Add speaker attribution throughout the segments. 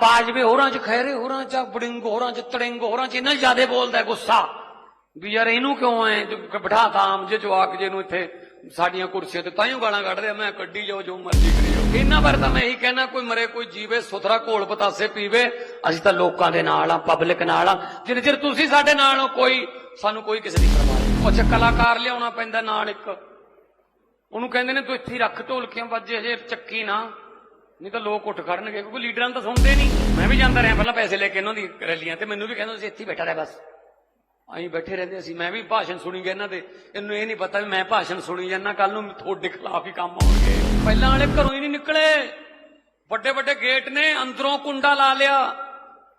Speaker 1: ਬਾਜਵੇ ਹੋਰਾਂ ਚ ਖੈਰੇ ਹੋਰਾਂ ਚ ਬੜਿੰਗ, ਹੋਰਾਂ ਚ ਤੜਿੰਗ, ਹੋਰਾਂ ਚ ਇੰਨਾ ਜ਼ਿਆਦਾ ਬੋਲਦਾ ਗੁੱਸਾ ਵੀ ਯਾਰ ਇਹਨੂੰ ਕਿਉਂ ਐ ਬਿਠਾਤਾ ਆਮ ਜੇ ਜਵਾਕ ਜੇ ਨੂੰ ਇੱਥੇ ਸਾਡੀਆਂ ਕੁਰਸੀਆਂ ਤੇ ਤਾਈਓ ਗਾਲਾਂ ਕੱਢਦੇ ਮੈਂ ਕੱਢੀ ਜਾਓ, ਜੋ ਮਰਜ਼ੀ ਕਰੀ ਜਾਓ। ਇਹਨਾਂ ਬਾਰੇ ਤਾਂ ਮੈਂ ਇਹੀ ਕਹਿਣਾ, ਕੋਈ ਮਰੇ, ਕੋਈ ਜੀਵੇ, ਸੁਥਰਾ ਘੋਲ ਪਤਾਸੇ ਪੀਵੇ, ਅਸੀਂ ਤਾਂ ਲੋਕਾਂ ਦੇ ਨਾਲ ਆ ਪਬਲਿਕ ਨਾਲ ਆ। ਜਿੰਨੇ ਚਿਰ ਤੁਸੀਂ ਸਾਡੇ ਨਾਲ ਹੋ, ਕੋਈ ਸਾਨੂੰ ਕੋਈ ਕਿਸੇ ਦੀ ਪਰਵਾਹ ਨਹੀਂ। ਉਹ ਕਲਾਕਾਰ ਲਿਆਉਣਾ ਪੈਂਦਾ ਨਾਲ ਇੱਕ। ਉਹਨੂੰ ਕਹਿੰਦੇ ਨੇ, ਤੂੰ ਇੱਥੇ ਰੱਖ ਢੋਲਕੀਆਂ, ਵੱਜੇ ਜੇ ਚੱਕੀ ਨਾ। ਨਹੀਂ ਤਾਂ ਲੋਕ ਉੱਠ ਖੜਨਗੇ, ਕਿਉਂਕਿ ਲੀਡਰਾਂ ਤਾਂ ਸੁਣਦੇ ਨਹੀਂ। ਮੈਂ ਵੀ ਜਾਂਦਾ ਰਿਹਾ ਪਹਿਲਾਂ ਪੈਸੇ ਲੈ ਕੇ ਇਹਨਾਂ ਦੀ ਰੈਲੀਆਂ ਤੇ, ਮੈਨੂੰ ਵੀ ਕਹਿੰਦੇ ਸੀ ਇੱਥੇ ਬੈਠਾ ਰਹਿ ਬਸ। ਅਸੀਂ ਬੈਠੇ ਰਹਿੰਦੇ ਸੀ ਮੈਂ ਵੀ ਭਾਸ਼ਣ ਸੁਣੀ ਗਿਆ ਇਹਨਾਂ ਦੇ। ਇਹਨੂੰ ਇਹ ਨਹੀਂ ਪਤਾ ਵੀ ਮੈਂ ਭਾਸ਼ਣ ਸੁਣੀ ਜਾਂਦਾ ਕੱਲ ਨੂੰ ਤੁਹਾਡੇ ਖਿਲਾਫ ਹੀ ਕੰਮ ਆਉਣਗੇ। ਪਹਿਲਾਂ ਵਾਲੇ ਘਰੋਂ ਹੀ ਨਹੀਂ ਨਿਕਲੇ। ਵੱਡੇ ਵੱਡੇ ਗੇਟ ਨੇ, ਅੰਦਰੋਂ ਕੁੰਡਾ ਲਾ ਲਿਆ।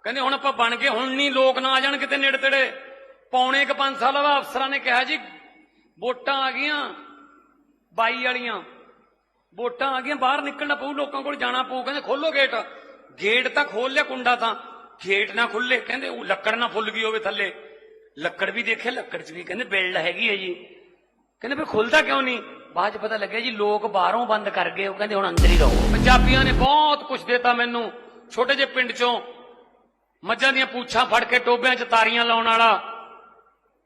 Speaker 1: ਕਹਿੰਦੇ ਹੁਣ ਆਪਾਂ ਬਣ ਗਏ, ਹੁਣ ਨਹੀਂ ਲੋਕ ਨਾ ਆ ਜਾਣ ਕਿਤੇ ਨੇੜੇ ਤੇੜੇ। ਪੌਣੇ ਕ 5 ਸਾਲ ਬਾਅਦ ਅਫਸਰਾਂ ਨੇ ਕਿਹਾ ਜੀ, ਵੋਟਾਂ ਆ ਗਈਆਂ 22 ਵਾਲੀਆਂ। ਵੋਟਾਂ ਆ ਗਈਆਂ, ਬਾਹਰ ਨਿਕਲਣਾ ਪਊ, ਲੋਕਾਂ ਕੋਲ ਜਾਣਾ ਪਊ। ਕਹਿੰਦੇ ਖੋਲੋ ਗੇਟ ਗੇਟ ਤਾਂ ਖੋਲ ਲਿਆ ਕੁੰਡਾ ਤਾਂ। ਗੇਟ ਨਾ ਖੁੱਲੇ ਕਹਿੰਦੇ ਉਹ ਲੱਕੜ ਨਾ ਫੁੱਲ ਗਈ ਹੋਵੇ ਥੱਲੇ। ਲੱਕੜ ਵੀ ਦੇਖਿਆ ਲੱਕੜ 'ਚ ਵੀ ਕਹਿੰਦੇ ਬਿਲਡ ਹੈਗੀ ਹੈ ਜੀ। ਕਹਿੰਦੇ ਫਿਰ ਖੁੱਲਦਾ ਕਿਉਂ ਨਹੀਂ? ਬਾਅਦ 'ਚ ਪਤਾ ਲੱਗਿਆ ਜੀ, ਲੋਕ ਬਾਹਰੋਂ ਬੰਦ ਕਰ ਗਏ। ਉਹ ਕਹਿੰਦੇ ਹੁਣ ਅੰਦਰ ਹੀ ਰਹੋ। ਪੰਜਾਬੀਆਂ ਨੇ ਬਹੁਤ ਕੁਝ ਦਿੱਤਾ ਮੈਨੂੰ। ਛੋਟੇ ਜਿਹੇ ਪਿੰਡ 'ਚੋਂ ਮੱਝਾਂ ਦੀਆਂ ਪੂਛਾਂ ਫੜ ਕੇ ਟੋਬਿਆਂ 'ਚ ਤਾਰੀਆਂ ਲਾਉਣ ਵਾਲਾ।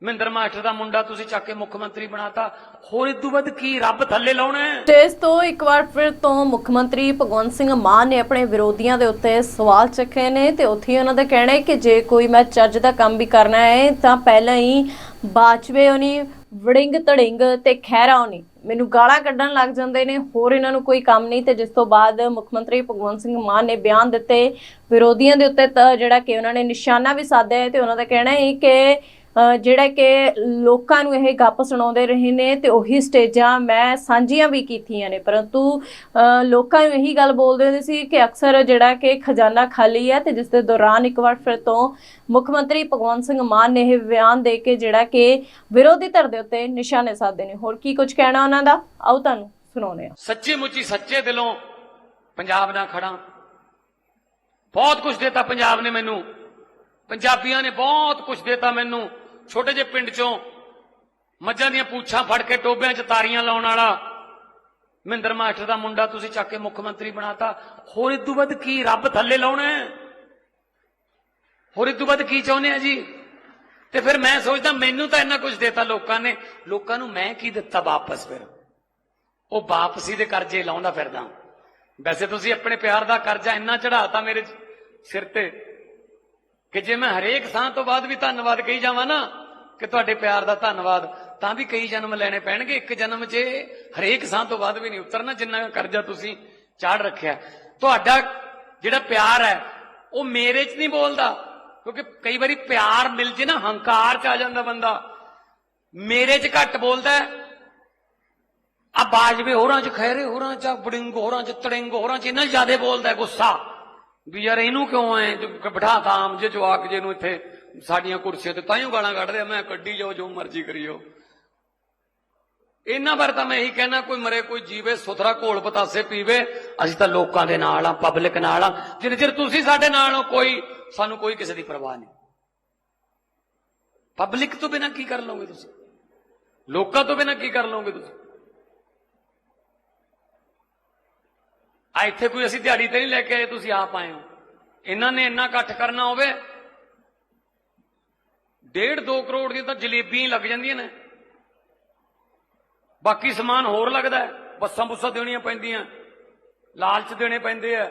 Speaker 1: ਮਹਿੰਦਰ ਮਾਸਟਰ ਦਾ ਮੁੰਡਾ ਤੁਸੀਂ ਚੱਕ ਕੇ ਮੁੱਖ ਮੰਤਰੀ ਬਣਾਤਾ। ਹੋਰ ਇਦੋਂ ਵੱਧ ਕੀ ਰੱਬ ਥੱਲੇ ਲਾਉਣਾ ਹੈ?
Speaker 2: ਤੋਂ ਇੱਕ ਵਾਰ ਫਿਰ ਤੋਂ ਮੁੱਖ ਮੰਤਰੀ ਭਗਵੰਤ ਸਿੰਘ ਮਾਨ ਨੇ ਆਪਣੇ ਵਿਰੋਧੀਆਂ ਦੇ ਉੱਤੇ ਸਵਾਲ ਚੱਕੇ ਨੇ ਤੇ ਉੱਥੇ ਉਹਨਾਂ ਦਾ ਕਹਿਣਾ ਹੈ ਕਿ ਜੇ ਕੋਈ ਮੈਂ ਚੱਜ ਦਾ ਕੰਮ ਵੀ ਕਰਨਾ ਹੈ, ਤਾਂ ਪਹਿਲਾਂ ਹੀ ਬਾਜਵੇ ਹੋਣੀ ਵੜਿੰਗ ਤੜਿੰਗ ਤੇ ਖਹਿਰਾ ਹੋਣੀ ਮੈਨੂੰ ਗਾਲਾਂ ਕੱਢਣ ਲੱਗ ਜਾਂਦੇ ਨੇ, ਹੋਰ ਇਹਨਾਂ ਨੂੰ ਕੋਈ ਕੰਮ ਨਹੀਂ ਤੇ ਜਿਸ ਤੋਂ ਬਾਅਦ ਮੁੱਖ ਮੰਤਰੀ ਭਗਵੰਤ ਸਿੰਘ ਮਾਨ ਨੇ ਬਿਆਨ ਦਿੱਤੇ। ਵਿਰੋਧੀਆਂ ਦੇ ਉੱਤੇ ਜਿਹੜਾ ਕਿ ਉਹਨਾਂ ਨੇ ਨਿਸ਼ਾਨਾ ਵੀ ਸਾਧਿਆ ਤੇ ਉਹਨਾਂ ਦਾ ਕਹਿਣਾ ਹੈ ਕਿ ਜਿਹੜਾ ਕਿ ਲੋਕਾਂ ਨੂੰ ਇਹ ਗੱਪ ਸੁਣਾਉਂਦੇ ਰਹੇ ਨੇ ਤੇ ਉਹੀ ਸਟੇਜਾਂ ਮੈਂ ਸਾਂਝੀਆਂ ਵੀ ਕੀਤੀਆਂ ਨੇ। ਪਰੰਤੂ, ਅਹ ਲੋਕਾਂ ਨੂੰ ਇਹੀ ਗੱਲ ਬੋਲਦੇ ਹੁੰਦੇ ਸੀ ਕਿ ਅਕਸਰ ਜਿਹੜਾ ਕਿ ਖਜ਼ਾਨਾ ਖਾਲੀ ਹੈ ਤੇ ਜਿਸ ਦੇ ਦੌਰਾਨ ਇੱਕ ਵਾਰ ਫਿਰ ਤੋਂ ਮੁੱਖ ਮੰਤਰੀ ਭਗਵੰਤ ਸਿੰਘ ਮਾਨ ਨੇ ਇਹ ਬਿਆਨ ਦੇ ਕੇ ਜਿਹੜਾ ਕਿ ਵਿਰੋਧੀ ਧਿਰ ਦੇ ਉੱਤੇ ਨਿਸ਼ਾਨੇ ਸਾਧੇ ਨੇ। ਹੋਰ ਕੀ ਕੁਝ ਕਹਿਣਾ ਉਹਨਾਂ ਦਾ? ਆਓ ਤੁਹਾਨੂੰ ਸੁਣਾਉਂਦੇ ਹਾਂ।
Speaker 1: ਸੱਚੀ ਮੁੱਚੀ ਸੱਚੇ ਦਿਲੋਂ ਪੰਜਾਬ ਨਾਲ ਖੜਾ ਬਹੁਤ ਕੁਝ ਦਿੱਤਾ ਪੰਜਾਬ ਨੇ ਮੈਨੂੰ। ਪੰਜਾਬੀਆਂ ਨੇ ਬਹੁਤ ਕੁਝ ਦਿੱਤਾ ਮੈਨੂੰ। ਛੋਟੇ ਜਿਹੇ ਪਿੰਡ ਚੋਂ ਮੱਝਾਂ ਦੀਆਂ ਪੂਛਾਂ ਫੜ ਕੇ ਟੋਬਿਆਂ 'ਚ ਤਾਰੀਆਂ ਲਾਉਣ ਵਾਲਾ ਮਹਿੰਦਰ ਮਾਸਟਰ ਦਾ ਮੁੰਡਾ ਤੁਸੀਂ ਚੱਕ ਕੇ ਮੁੱਖ ਮੰਤਰੀ ਬਣਾਤਾ। ਹੋਰ ਇਦੋਂ ਵੱਧ ਕੀ ਰੱਬ ਥੱਲੇ ਲਾਉਣਾ ਹੈ? ਹੋਰ ਇਦੋਂ ਵੱਧ ਕੀ ਚਾਹੁੰਦੇ ਆ ਜੀ? ਤੇ ਫਿਰ ਮੈਂ ਸੋਚਦਾ ਮੈਨੂੰ ਤਾਂ ਇੰਨਾ ਕੁਝ ਦਿੱਤਾ ਲੋਕਾਂ ਨੇ। ਲੋਕਾਂ ਨੂੰ ਮੈਂ ਕੀ ਦਿੱਤਾ ਵਾਪਸ ਫਿਰ? ਉਹ ਵਾਪਸੀ ਦੇ ਕਰਜ਼ੇ ਲਾਉਂਦਾ ਫਿਰਦਾ। ਵੈਸੇ ਤੁਸੀਂ ਆਪਣੇ ਪਿਆਰ ਦਾ ਕਰਜ਼ਾ ਇੰਨਾ ਚੜਾਤਾ ਮੇਰੇ ਸਿਰ ਤੇ। ਕਿ ਜੇ ਮੈਂ ਹਰੇਕ ਥਾਂ ਤੋਂ ਬਾਅਦ ਵੀ ਧੰਨਵਾਦ ਕਹੀ ਜਾਵਾਂ ਨਾ, ਕਿ ਤੁਹਾਡੇ ਪਿਆਰ ਦਾ ਧੰਨਵਾਦ, ਤਾਂ ਵੀ ਕਈ ਜਨਮ ਲੈਣੇ ਪੈਣਗੇ। ਇੱਕ ਜਨਮ 'ਚ ਹਰੇਕ ਥਾਂ ਤੋਂ ਬਾਅਦ ਵੀ ਨਹੀਂ ਉਤਰਨਾ, ਜਿੰਨਾ ਕਰਜ਼ਾ ਤੁਸੀਂ ਚਾੜ ਰੱਖਿਆ। ਤੁਹਾਡਾ ਜਿਹੜਾ ਪਿਆਰ ਹੈ, ਉਹ ਮੇਰੇ 'ਚ ਨਹੀਂ ਬੋਲਦਾ, ਕਿਉਂਕਿ ਕਈ ਵਾਰੀ ਪਿਆਰ ਮਿਲ ਜੇ ਨਾ, ਹੰਕਾਰ 'ਚ ਆ ਜਾਂਦਾ ਬੰਦਾ। ਮੇਰੇ 'ਚ ਘੱਟ ਬੋਲਦਾ ਆ ਬਾਜਵੇ ਹੋਰਾਂ ਚ ਖੈਰੇ ਹੋਰਾਂ ਚ ਬੜਿੰਗ ਹੋਰਾਂ ਚ, ਤੜਿੰਗ ਹੋਰਾਂ ਚ ਇਹਨਾਂ ਜ਼ਿਆਦਾ ਬੋਲਦਾ ਗੁੱਸਾ। ਵੀ ਯਾਰ ਇਹਨੂੰ ਕਿਉਂ ਐ ਬਿਠਾਤਾ ਆਮ ਜੇ ਜਵਾਕ ਜੇ ਨੂੰ ਇੱਥੇ ਸਾਡੀਆਂ ਕੁਰਸੀਆਂ ਤੇ ਤਾਂ ਹੀ ਗਾਲਾਂ ਕੱਢਦੇ ਆ, ਮੈਂ ਕੱਢੀ ਜਾਓ ਜੋ ਮਰਜ਼ੀ ਕਰੀ ਜਾਓ ਇਹਨਾਂ ਬਾਰੇ ਤਾਂ ਮੈਂ ਇਹੀ ਕਹਿਣਾ ਕੋਈ ਮਰੇ ਕੋਈ ਜੀਵੇ ਸੁਥਰਾ ਘੋਲ ਪਤਾਸੇ ਪੀਵੇ ਅਸੀਂ ਤਾਂ ਲੋਕਾਂ ਦੇ ਨਾਲ ਆ ਪਬਲਿਕ ਨਾਲ ਆ। ਜਿੰਨੇ ਚਿਰ ਤੁਸੀਂ ਸਾਡੇ ਨਾਲ ਹੋ ਕੋਈ ਸਾਨੂੰ ਕੋਈ ਕਿਸੇ ਦੀ ਪਰਵਾਹ ਨਹੀਂ। ਪਬਲਿਕ ਤੋਂ ਬਿਨਾ ਕੀ ਕਰ ਲਓਗੇ ਤੁਸੀਂ? ਲੋਕਾਂ ਤੋਂ ਬਿਨਾ ਕੀ ਕਰ ਲਓਗੇ ਤੁਸੀਂ? ਆ ਇੱਥੇ ਕੋਈ ਅਸੀਂ ਦਿਹਾੜੀ ਤੇ ਨਹੀਂ ਲੈ ਕੇ ਆਏ, ਤੁਸੀਂ ਆਪ ਆਏ ਹੋ। ਇਹਨਾਂ ਨੇ ਇੰਨਾ ਇਕੱਠ ਕਰਨਾ ਹੋਵੇ, ਡੇਢ 2 ਕਰੋੜ ਦੀਆਂ ਤਾਂ ਜਲੇਬੀਆਂ ਲੱਗ ਜਾਂਦੀਆਂ ਨੇ। ਬਾਕੀ ਸਮਾਨ ਹੋਰ ਲੱਗਦਾ ਬੱਸਾਂ ਬੁੱਸਾਂ ਦੇਣੀਆਂ ਪੈਂਦੀਆਂ, ਲਾਲਚ ਦੇਣੇ ਪੈਂਦੇ ਆ।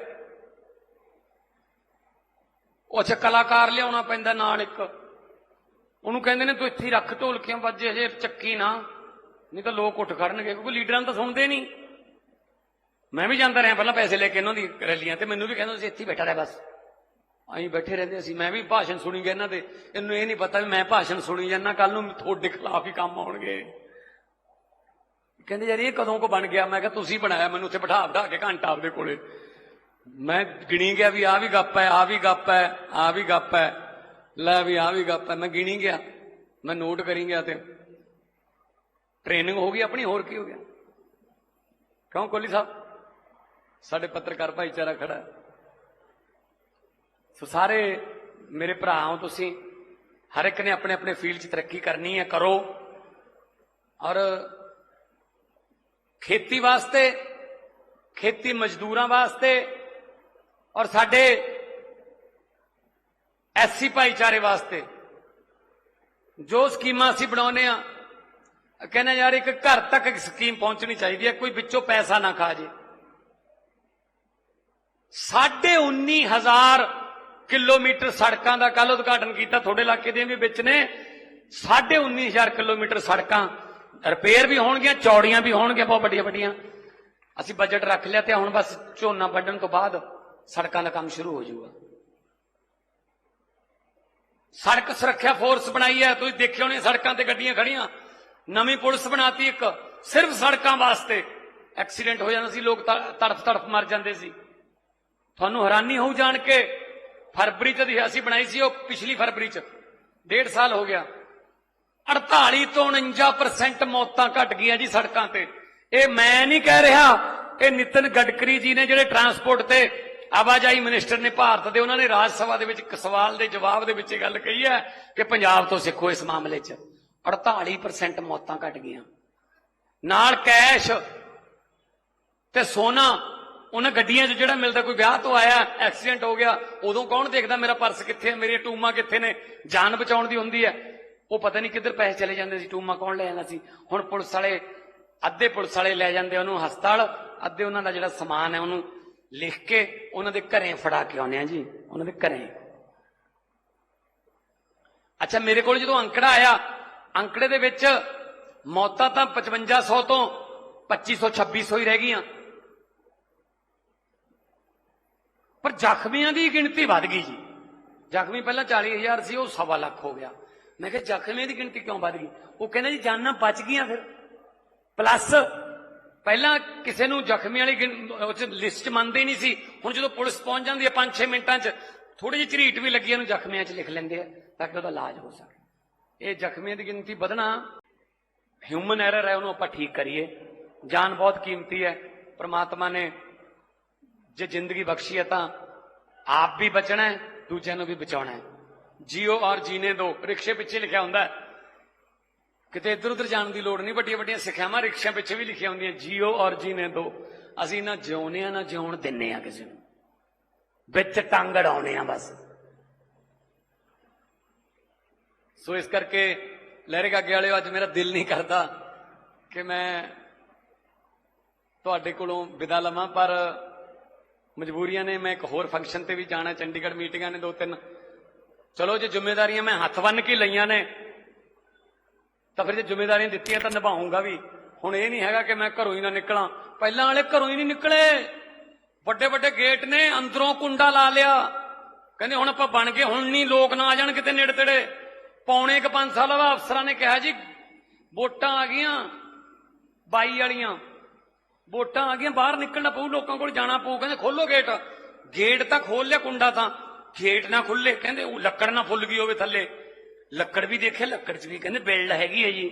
Speaker 1: ਉਹ ਅੱਛਾ, ਕਲਾਕਾਰ ਲਿਆਉਣਾ ਪੈਂਦਾ ਨਾਲ ਇੱਕ। ਉਹਨੂੰ ਕਹਿੰਦੇ ਨੇ, ਤੂੰ ਇੱਥੇ ਰੱਖ ਢੋਲਕੀਆਂ, ਵੱਜੇ ਹਜੇ ਚੱਕੀ ਨਾ। ਨਹੀਂ ਤਾਂ ਲੋਕ ਉੱਠ ਖੜਨਗੇ, ਕਿਉਂਕਿ ਲੀਡਰਾਂ ਨੂੰ ਤਾਂ ਸੁਣਦੇ ਨਹੀਂ। ਮੈਂ ਵੀ ਜਾਂਦਾ ਰਿਹਾ ਪਹਿਲਾਂ ਪੈਸੇ ਲੈ ਕੇ ਇਹਨਾਂ ਦੀ ਰੈਲੀਆਂ ਤੇ, ਮੈਨੂੰ ਵੀ ਕਹਿੰਦੇ ਸੀ, ਇੱਥੇ ਬੈਠਾ ਰਹਿ ਬਸ। ਅਸੀਂ ਬੈਠੇ ਰਹਿੰਦੇ ਸੀ, ਮੈਂ ਵੀ ਭਾਸ਼ਣ ਸੁਣੀ ਗਿਆ ਇਹਨਾਂ ਦੇ। ਇਹਨੂੰ ਇਹ ਨਹੀਂ ਪਤਾ ਵੀ ਮੈਂ ਭਾਸ਼ਣ ਸੁਣੀ ਜਾਂਦਾ ਕੱਲ ਨੂੰ ਤੁਹਾਡੇ ਖਿਲਾਫ ਹੀ ਕੰਮ ਆਉਣਗੇ। ਕਹਿੰਦੇ, ਯਾਰ ਇਹ ਕਦੋਂ ਕੋ ਬਣ ਗਿਆ? ਮੈਂ ਕਿਹਾ, ਤੁਸੀਂ ਬਣਾਇਆ ਮੈਨੂੰ ਉੱਥੇ ਬਿਠਾ ਬਿਠਾ ਕੇ ਘੰਟਾ ਆਪਦੇ ਕੋਲੇ। ਮੈਂ ਗਿਣੀ ਗਿਆ ਵੀ ਆ ਵੀ ਗੱਪ ਹੈ ਆ ਵੀ ਗੱਪ ਹੈ ਆ ਵੀ ਗੱਪ ਹੈ। ਲੈ ਵੀ ਆ ਵੀ ਗੱਪ ਹੈ, ਮੈਂ ਗਿਣੀ ਗਿਆ। ਮੈਂ ਨੋਟ ਕਰੀ ਗਿਆ ਤੇ। ਟ੍ਰੇਨਿੰਗ ਹੋ ਗਈ, ਆਪਣੀ ਹੋਰ ਕੀ ਹੋ ਗਿਆ? ਕਿਉਂ ਕੋਲੀ ਸਾਹਿਬ? ਸਾਡੇ ਪੱਤਰਕਾਰ ਭਾਈਚਾਰਾ ਖੜਾ ਹੈ। ਸੋ ਸਾਰੇ ਮੇਰੇ ਭਰਾ ਹੋ ਤੁਸੀਂ, ਹਰ ਇੱਕ ਨੇ ਆਪਣੇ ਆਪਣੇ ਫੀਲਡ 'ਚ ਤਰੱਕੀ ਕਰਨੀ ਹੈ, ਕਰੋ। ਔਰ ਖੇਤੀ ਵਾਸਤੇ, ਖੇਤੀ ਮਜ਼ਦੂਰਾਂ ਵਾਸਤੇ ਔਰ ਸਾਡੇ ਐਸੀ ਭਾਈਚਾਰੇ ਵਾਸਤੇ ਜੋ ਸਕੀਮਾਂ ਅਸੀਂ ਬਣਾਉਨੇ ਆ ਕਹਿੰਦੇ ਯਾਰ ਇੱਕ ਘਰ ਤੱਕ ਇੱਕ ਸਕੀਮ ਪਹੁੰਚਣੀ ਚਾਹੀਦੀ ਹੈ, ਕੋਈ ਵਿੱਚੋਂ ਪੈਸਾ ਨਾ ਖਾ ਜੇ। 19000 ਕਿਲੋਮੀਟਰ ਸੜਕਾਂ ਦਾ ਕੱਲ ਉਦਘਾਟਨ ਕੀਤਾ, ਤੁਹਾਡੇ ਇਲਾਕੇ ਦੇ ਵੀ ਵਿੱਚ ਨੇ। ਸਾਢੇ 19000 ਕਿਲੋਮੀਟਰ ਸੜਕਾਂ, ਰਿਪੇਅਰ ਵੀ ਹੋਣਗੀਆਂ, ਚੌੜੀਆਂ ਵੀ ਹੋਣਗੀਆਂ, ਬਹੁਤ ਵੱਡੀਆਂ ਵੱਡੀਆਂ। ਅਸੀਂ ਬਜਟ ਰੱਖ ਲਿਆ ਤੇ ਹੁਣ ਬਸ ਝੋਨਾ ਵੱਢਣ ਤੋਂ ਬਾਅਦ ਸੜਕਾਂ ਦਾ ਕੰਮ ਸ਼ੁਰੂ ਹੋ ਜਾਊਗਾ। ਸੜਕ ਸੁਰੱਖਿਆ ਫੋਰਸ ਬਣਾਈ ਹੈ, ਤੁਸੀਂ ਦੇਖਿਓ ਨੇ ਸੜਕਾਂ ਤੇ ਗੱਡੀਆਂ ਖੜੀਆਂ ਨਵੀਂ ਪੁਲਿਸ ਬਣਾਤੀ ਇੱਕ, ਸਿਰਫ ਸੜਕਾਂ ਵਾਸਤੇ। ਐਕਸੀਡੈਂਟ ਹੋ ਜਾਂਦਾ ਸੀ, ਲੋਕ ਤ- ਤੜਫ ਤੜਫ ਮਰ ਜਾਂਦੇ ਸੀ। ਤੁਹਾਨੂੰ ਹੈਰਾਨੀ ਹੋਊ ਜਾਣ ਕੇ, ਫਰਵਰੀ ਚ ਦੀ ਅਸੀਂ ਬਣਾਈ ਸੀ, ਉਹ ਪਿਛਲੀ ਫਰਵਰੀ ਚ। ਡੇਢ ਸਾਲ ਹੋ ਗਿਆ। 48 ਤੋਂ 49% ਮੌਤਾਂ ਘਟ ਗਈਆਂ ਜੀ ਸੜਕਾਂ ਤੇ। ਇਹ ਮੈਂ ਨਹੀਂ ਕਹਿ ਰਿਹਾ, ਇਹ ਨਿਤਨ ਗਡਕਰੀ ਜੀ ਨੇ ਜਿਹੜੇ ਟਰਾਂਸਪੋਰਟ ਤੇ ਆਵਾਜਾਈ ਮਿਨਿਸਟਰ ਨੇ ਭਾਰਤ ਦੇ, ਉਹਨਾਂ ਨੇ ਰਾਜ ਸਭਾ ਦੇ ਵਿੱਚ ਇੱਕ ਸਵਾਲ ਦੇ ਜਵਾਬ ਦੇ ਵਿੱਚ ਇਹ ਗੱਲ ਕਹੀ ਹੈ ਕਿ ਪੰਜਾਬ ਤੋਂ ਸਿੱਖੋ ਇਸ ਮਾਮਲੇ 'ਚ। 48% ਮੌਤਾਂ ਘਟ ਗਈਆਂ। ਨਾਲ ਕੈਸ਼ ਤੇ ਸੋਨਾ ਉਹਨਾਂ ਗੱਡੀਆਂ 'ਚ ਜਿਹੜਾ ਮਿਲਦਾ ਕੋਈ ਵਿਆਹ ਤੋਂ ਆਇਆ, ਐਕਸੀਡੈਂਟ ਹੋ ਗਿਆ, ਉਦੋਂ ਕੌਣ ਦੇਖਦਾ ਮੇਰਾ ਪਰਸ ਕਿੱਥੇ ਹੈ ਮੇਰੀਆਂ ਟੂਮਾਂ ਕਿੱਥੇ ਨੇ? ਜਾਨ ਬਚਾਉਣ ਦੀ ਹੁੰਦੀ ਹੈ। ਉਹ ਪਤਾ ਨਹੀਂ ਕਿੱਧਰ ਪੈਸੇ ਚਲੇ ਜਾਂਦੇ ਸੀ, ਟੂਮਾਂ ਕੌਣ ਲੈ ਜਾਂਦਾ ਸੀ। ਹੁਣ ਪੁਲਿਸ ਵਾਲੇ, ਅੱਧੇ ਪੁਲਿਸ ਵਾਲੇ ਲੈ ਜਾਂਦੇ ਉਹਨੂੰ ਹਸਪਤਾਲ, ਅੱਧੇ ਉਹਨਾਂ ਦਾ ਜਿਹੜਾ ਸਮਾਨ ਹੈ ਉਹਨੂੰ ਲਿਖ ਕੇ ਉਹਨਾਂ ਦੇ ਘਰੇ ਫੜਾ ਕੇ ਆਉਂਦੇ ਆ ਜੀ, ਉਹਨਾਂ ਦੇ ਘਰੇ। ਅੱਛਾ, ਮੇਰੇ ਕੋਲ ਜਦੋਂ ਅੰਕੜਾ ਆਇਆ, ਅੰਕੜੇ ਦੇ ਵਿੱਚ ਮੌਤਾਂ ਤਾਂ 5500 ਤੋਂ 2500 2600 ਹੀ ਰਹਿ ਗਈਆਂ। ਪਰ ਜ਼ਖਮੀਆਂ ਦੀ ਗਿਣਤੀ ਵੱਧ ਗਈ ਜੀ। ਜ਼ਖਮੀ ਪਹਿਲਾਂ 40000 ਸੀ, ਉਹ ਸਵਾ ਲੱਖ ਹੋ ਗਿਆ। ਮੈਂ ਕਿਹਾ, ਜ਼ਖਮੀਆਂ ਦੀ ਗਿਣਤੀ ਕਿਉਂ ਵੱਧ ਗਈ? ਉਹ ਕਹਿੰਦਾ ਜੀ, ਜਾਨਾਂ ਬਚ ਗਈਆਂ ਫਿਰ। ਪਲੱਸ ਪਹਿਲਾਂ ਕਿਸੇ ਨੂੰ ਜ਼ਖਮੀ ਵਾਲੀ ਗਿਣ- ਉਹ ਚ ਲਿਸਟ 'ਚ ਮੰਨਦੇ ਨਹੀਂ ਸੀ। ਹੁਣ ਜਦੋਂ ਪੁਲਿਸ ਪਹੁੰਚ ਜਾਂਦੀ ਹੈ 5-6 ਮਿੰਟਾਂ 'ਚ ਥੋੜੀ ਜਿਹੀ ਝਰੀਟ ਵੀ ਲੱਗੀ ਉਹਨੂੰ ਜ਼ਖਮੀਆਂ 'ਚ ਲਿਖ ਲੈਂਦੇ ਆ, ਤਾਂ ਕਿ ਉਹਦਾ ਇਲਾਜ ਹੋ ਸਕੇ। ਇਹ ਜ਼ਖਮੀਆਂ ਦੀ ਗਿਣਤੀ ਵਧਣਾ ਹਿਊਮਨ ਐਰਰ ਹੈ, ਉਹਨੂੰ ਆਪਾਂ ਠੀਕ ਕਰੀਏ। ਜਾਨ ਬਹੁਤ ਕੀਮਤੀ ਹੈ, ਪ੍ਰਮਾਤਮਾ ਨੇ ਜੇ ਜ਼ਿੰਦਗੀ ਬਖਸ਼ੀ ਹੈ ਤਾਂ ਆਪ ਵੀ ਬਚਣਾ ਹੈ, ਦੂਜਿਆਂ ਨੂੰ ਵੀ ਬਚਾਉਣਾ ਹੈ। ਜੀਓ ਔਰ ਜੀਨੇ ਦੋ, ਰਿਕਸ਼ੇ ਪਿੱਛੇ ਲਿਖਿਆ ਹੁੰਦਾ ਕਿਤੇ ਇੱਧਰ ਉੱਧਰ ਜਾਣ ਦੀ ਲੋੜ ਨਹੀਂ ਵੱਡੀਆਂ ਵੱਡੀਆਂ ਸਿੱਖਿਆਵਾਂ ਰਿਕਸ਼ਿਆਂ ਪਿੱਛੇ ਵੀ ਲਿਖੀਆਂ ਹੁੰਦੀਆਂ, ਜੀਓ ਔਰ ਜੀਨੇ ਦੋ। ਅਸੀਂ ਨਾ ਜਿਉਨੇ ਆ, ਨਾ ਜਿਉਣ ਦਿੰਨੇ ਆ ਕਿਸੇ ਨੂੰ। ਵਿੱਚ ਟੰਗ ਅੜਾਉਨੇ ਆ ਬਸ। ਸੋ ਇਸ ਕਰਕੇ ਲਹਿਰੇ ਕਾਗੇ ਵਾਲਿਓ, ਅੱਜ ਮੇਰਾ ਦਿਲ ਨਹੀਂ ਕਰਦਾ ਕਿ ਮੈਂ ਤੁਹਾਡੇ ਕੋਲੋਂ ਵਿਦਾ ਲਵਾਂ, ਪਰ ਮਜਬੂਰੀਆਂ ਨੇ, ਮੈਂ ਇੱਕ ਹੋਰ ਫੰਕਸ਼ਨ ਤੇ ਵੀ ਜਾਣਾ, ਚੰਡੀਗੜ੍ਹ ਮੀਟਿੰਗਾਂ ਨੇ ਦੋ ਤਿੰਨ। ਚਲੋ, ਜੇ ਜ਼ਿੰਮੇਵਾਰੀਆਂ ਮੈਂ ਹੱਥ ਬੰਨ ਕੇ ਲਈਆਂ ਨੇ, ਤਾਂ ਫਿਰ ਜੇ ਜ਼ਿੰਮੇਵਾਰੀਆਂ ਦਿੱਤੀਆਂ ਤਾਂ ਨਿਭਾਉਂਗਾ ਵੀ। ਹੁਣ ਇਹ ਨਹੀਂ ਹੈਗਾ ਕਿ ਮੈਂ ਘਰੋਂ ਹੀ ਨਾ ਨਿਕਲਾਂ। ਪਹਿਲਾਂ ਵਾਲੇ ਘਰੋਂ ਹੀ ਨਹੀਂ ਨਿਕਲੇ। ਵੱਡੇ ਵੱਡੇ ਗੇਟ ਨੇ, ਅੰਦਰੋਂ ਕੁੰਡਾ ਲਾ ਲਿਆ। ਕਹਿੰਦੇ ਹੁਣ ਆਪਾਂ ਬਣ ਗਏ, ਹੁਣ ਨਹੀਂ ਲੋਕ ਨਾ ਆ ਜਾਣ ਕਿਤੇ ਨੇੜੇ ਤੇੜੇ ਪੌਣੇ ਕ 5 ਸਾਲ ਦਾ ਅਫਸਰਾਂ ਨੇ ਕਿਹਾ ਜੀ, ਵੋਟਾਂ ਆ ਗਈਆਂ 22 ਵਾਲੀਆਂ। ਵੋਟਾਂ ਆ ਗਈਆਂ, ਬਾਹਰ ਨਿਕਲਣਾ ਪਊ, ਲੋਕਾਂ ਕੋਲ ਜਾਣਾ ਪਊ। ਕਹਿੰਦੇ ਖੋਲੋ ਗੇਟ। ਗੇਟ ਤਾਂ ਖੋਲ ਲਿਆ ਕੁੰਡਾ ਤਾਂ। ਗੇਟ ਨਾ ਖੁੱਲੇ ਕਹਿੰਦੇ ਉਹ ਲੱਕੜ ਨਾ ਫੁੱਲ ਗਈ ਹੋਵੇ ਥੱਲੇ। ਲੱਕੜ ਵੀ ਦੇਖੇ, ਲੱਕੜ 'ਚ ਵੀ ਕਹਿੰਦੇ ਬਿਲਡ ਹੈਗੀ ਹੈ ਜੀ।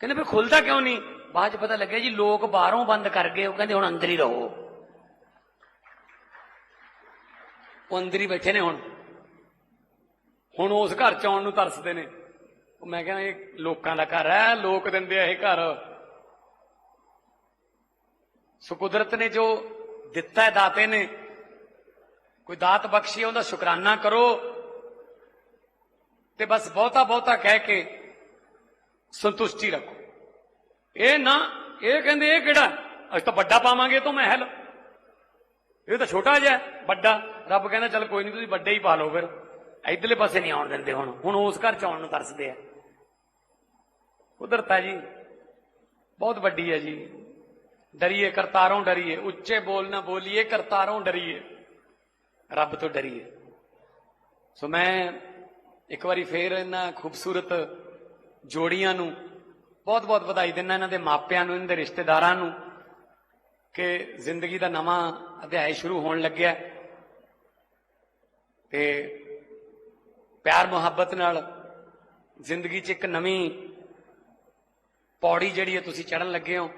Speaker 1: ਕਹਿੰਦੇ ਫਿਰ ਖੁੱਲਦਾ ਕਿਉਂ ਨਹੀਂ? ਬਾਅਦ 'ਚ ਪਤਾ ਲੱਗਿਆ ਜੀ, ਲੋਕ ਬਾਹਰੋਂ ਬੰਦ ਕਰ ਗਏ। ਉਹ ਕਹਿੰਦੇ ਹੁਣ ਅੰਦਰ ਹੀ ਰਹੋ। ਉਹ ਅੰਦਰ ਹੀ ਬੈਠੇ ਨੇ ਹੁਣ। ਹੁਣ ਉਸ ਘਰ ਚ ਆਉਣ ਨੂੰ ਤਰਸਦੇ ਨੇ। ਉਹ ਮੈਂ ਕਹਿੰਦਾ ਇਹ ਲੋਕਾਂ ਦਾ ਘਰ ਹੈ, ਲੋਕ ਦਿੰਦੇ ਆ ਇਹ ਘਰ। ਸੋ ਕੁਦਰਤ ਨੇ ਜੋ ਦਿੱਤਾ ਹੈ ਦਾਤੇ ਨੇ, ਕੋਈ ਦਾਤ ਬਖਸ਼ੀ ਉਹਦਾ ਸ਼ੁਕਰਾਨਾ ਕਰੋ। ਤੇ ਬਸ ਬਹੁਤਾ ਬਹੁਤਾ ਕਹਿ ਕੇ ਸੰਤੁਸ਼ਟੀ ਰੱਖੋ। ਇਹ ਨਾ, ਇਹ ਕਹਿੰਦੇ, ਇਹ ਕਿਹੜਾ? ਅਸੀਂ ਤਾਂ ਵੱਡਾ ਪਾਵਾਂਗੇ ਤੋਂ ਮਹਿਲ। ਇਹ ਤਾਂ ਛੋਟਾ ਜਿਹਾ ਵੱਡਾ। ਰੱਬ ਕਹਿੰਦਾ, ਚੱਲ ਕੋਈ ਨਹੀਂ, ਤੁਸੀਂ ਵੱਡੇ ਹੀ ਪਾ ਲਓ ਫਿਰ। ਇਧਰਲੇ ਪਾਸੇ ਨਹੀਂ ਆਉਣ ਦਿੰਦੇ ਹੁਣ। ਹੁਣ ਉਸ ਘਰ ਚ ਆਉਣ ਨੂੰ ਤਰਸਦੇ ਆ। ਕੁਦਰਤ ਹੈ ਜੀ, ਬਹੁਤ ਵੱਡੀ ਹੈ ਜੀ। ਡਰੀਏ, ਕਰਤਾਰੋਂ ਡਰੀਏ। ਉੱਚੇ ਬੋਲ ਨਾ ਬੋਲੀਏ, ਕਰਤਾਰੋਂ ਡਰੀਏ। ਰੱਬ ਤੋਂ ਡਰੀਏ। ਸੋ ਮੈਂ ਇੱਕ ਵਾਰੀ ਫੇਰ ਇਹਨਾਂ ਖੂਬਸੂਰਤ ਜੋੜੀਆਂ ਨੂੰ ਬਹੁਤ ਬਹੁਤ ਵਧਾਈ ਦਿੰਦਾ ਇਹਨਾਂ ਦੇ ਮਾਪਿਆਂ ਨੂੰ, ਇਹਨਾਂ ਦੇ ਰਿਸ਼ਤੇਦਾਰਾਂ ਨੂੰ ਕਿ ਜ਼ਿੰਦਗੀ ਦਾ ਨਵਾਂ ਅਧਿਆਇ ਸ਼ੁਰੂ ਹੋਣ ਲੱਗਿਆ। ਹੈ। ਤੇ ਪਿਆਰ ਮੁਹੱਬਤ ਨਾਲ ਜ਼ਿੰਦਗੀ 'ਚ ਇੱਕ ਨਵੀਂ ਪੌੜੀ ਜਿਹੜੀ ਹੈ ਤੁਸੀਂ ਚੜਨ ਲੱਗੇ ਹੋ।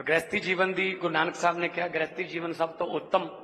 Speaker 1: ਗ੍ਰਸਤੀ ਜੀਵਨ ਦੀ ਗੁਰੂ ਨਾਨਕ ਸਾਹਿਬ ਨੇ ਕਿਹਾ ਗ੍ਰਸਤੀ ਜੀਵਨ ਸਭ ਤੋਂ ਉੱਤਮ